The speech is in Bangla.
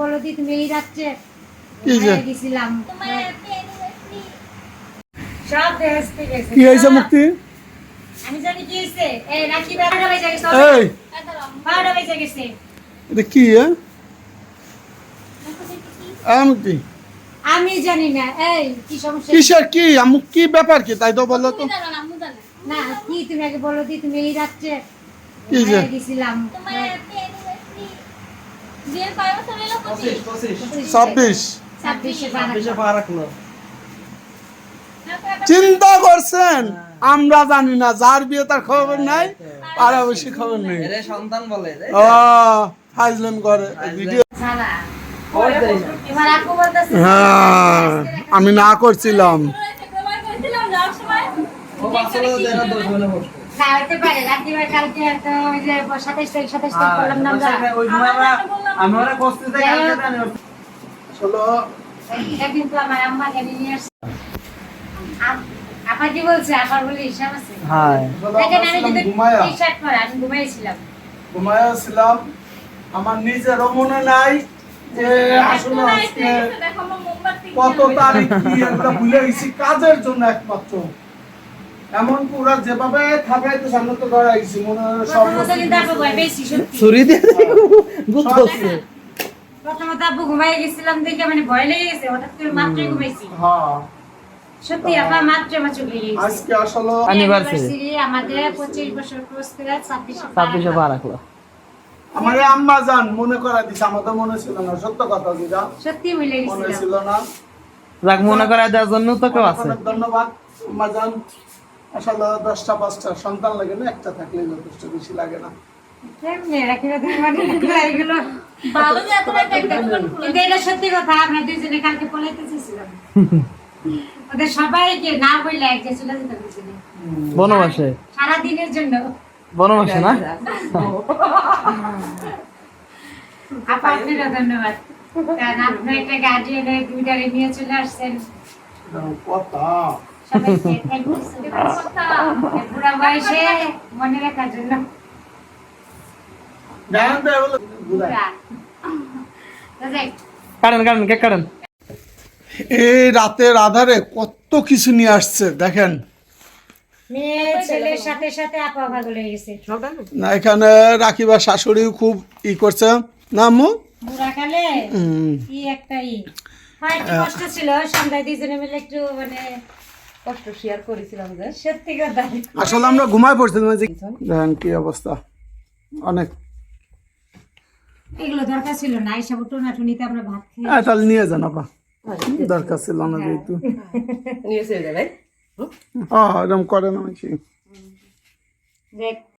বলো দি তুমি এই রাত্রে গেছিলাম? সব কি হয়েছে মুক্তি? আমি জানি কি হয়েছে। এই রাখি বারোটা বেজে গেছে এই! বারোটা বেজে গেছে। এটা কি হ্যাঁ আমি জানি না এই কি সমস্যা? কিসের কি? আমু কি ব্যাপার কি? তাই তো বলো তো। না কি তুমি আগে বলো দি তুমি এই রাত্রে গেছিলাম? ছাব্বিশ। চিন্তা করছেন? আমরা জানি না যার বিয়ে তার খবর নাই আর বেশি খবর নেই। সন্তান বলে। ও ফাইজলাম করে ভিডিও হ্যাঁ আমি না করছিলাম। ও আসলে দেনা দোষ হলে বসতো। না হতে পারে রাত্রিবার কালকে তো ওই যে সাতাইশ তারিখ সাতাইশ তারিখ করলাম না আমরা। হ্যাঁ, চলো। একদিন তো আমার আম্মা গাড়ি নিয়ে আসছে আপ- বলছে? আপার বলে হিসাব আছে। দেখেন আমি কিন্তু টি শার্ট পরা আমি ঘুমাইছিলাম। ঘুমায়া ছিলাম আমার নিজেরও মনে নাই যে আসলে আজকে কত তারিখ কি ভুলে গেছি। কাজের জন্য একমাত্র। এমন পুরা যেভাবে থাকাইতে সামনে তো করা গেছি মনে হয় সব ছুরি দিয়ে গুতো হচ্ছে। প্রথমত ঘুমাই গেছিলাম দেখে মানে ভয় লেগে গেছে হঠাৎ করে মাত্রই ঘুমাইছি। হ্যাঁ। সত্যি আপা মাত্র আমার চোখ লেগে গেছে। আজকে আসলে Anniversary। Anniversary আমাদের পঁচিশ বছর কোর্স করে ছাব্বিশে ছাব্বিশে পা রাখল আমার এই আম্মা জান মনে করা দিছে আমাদের মনে ছিল না। সত্য কথা সত্যি মিলে মনে ছিল না। যাক মনে করায় দেওয়ার জন্য তো কেউ আছে। ধন্যবাদ আম্মা জান। আসলে দশটা পাঁচটা সন্তান লাগে না একটা থাকলে যথেষ্ট বেশি লাগে না। তুমি মানে এগুলো কিন্তু এটা সত্যি কথা আমরা দুইজনে কালকে পলাইতে চেয়েছিলাম ওদের সবাইকে না বললে এক চলে যেতে বলছিল বনবাসে? সারা জন্য। বনবাসে না? আপা ধন্যবাদ। কারণ আপনি একটা গার্জিয়ানের দুইটারে নিয়ে চলে আসছেন। কথা। মনে রাখার জন্য এই রাতের আধারে কত কিছু নিয়ে আসছে দেখেন। মেয়ে ছেলের সাথে সাথে আপা ভাগ গেছে না এখানে রাখিবার শাশুড়িও খুব ই করছে। না একটা ই? কষ্ট ছিল সন্ধ্যায় দুজনে মিলে একটু মানে কষ্ট শেয়ার করেছিলাম যে সত্যি কথা। আসলে আমরা ঘুমায় পড়ছিলাম যে দেখেন কি অবস্থা। অনেক এগুলো দরকার ছিল না এইসব টোনাটুনিতে আমরা ভাত খেয়ে হ্যাঁ তাহলে নিয়ে যান আপা। দরকার ছিল না যেহেতু। নিয়ে চলে যাবে। হ্যাঁ এরকম করে না দেখ।